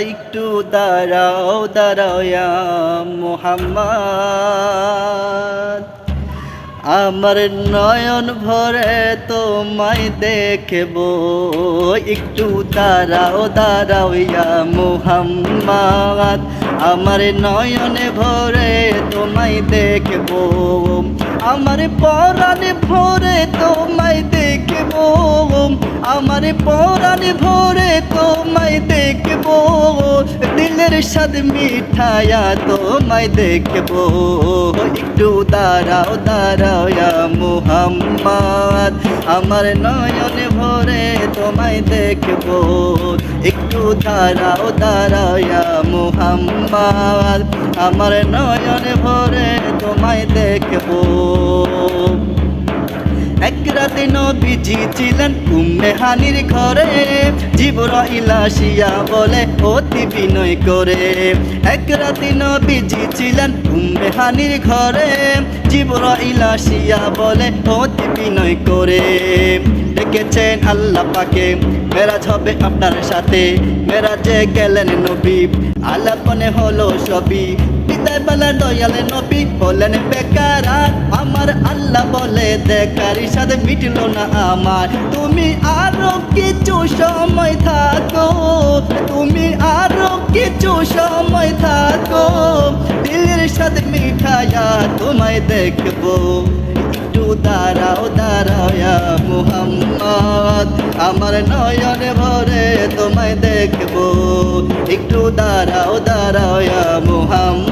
একটু দাঁড়াও দাঁড়াও ইয়া মুহাম্মদ। আমার নয়ন ভরে তোমায় দেখব। একটু দাঁড়াও দাঁড়াও ইয়া মুহাম্মদ। আমার নয়নে ভরে তোমায় দেখব। আমার পরাণে ভরে তোমায় দেখব। আমার পরাণে ভরে তোমায় দেখব। দিলের স্বাদ মিঠায়া তোমায় দেখব। একটু দাঁড়াও দাঁড়াও মুহাম্মদ। আমার নয়নে ভরে তোমায় দেখব। একটু দাঁড়াও দাঁড়াও মুহাম্মদ। আমার নয়নে ভরে রাতে নবীজি ছিলেন উম্মে হানির ঘরে। জিবরাইল আসিয়া বলে অতি বিনয় করে। এক রাতে নবীজি ছিলেন উম্মে হানির ঘরে। জিবরাইল আসিয়া বলে অতি বিনয় করে। ডেকেছেন আল্লাহ পাকে, মেরাজ হবে আপনার সাথে। মেরাজে গেলেন নবী, আলাপনে হলো সবই। বিদায় বেলা দয়ালে নবী বলেন বেকার আমার আল্লাহ বলে দেখার সাথে মিটল না আমার। তুমি আরও কিছু সময় থাকো, তুমি আরও কিছু সময় থাকো। দিলের সাথে মিঠায়া তোমায় দেখব। একটু দাঁড়াও ইয়া মুহাম্মদ। আমার নয়নে ভরে তোমায় দেখব। একটু দাঁড়াও ইয়া মুহাম্মদ।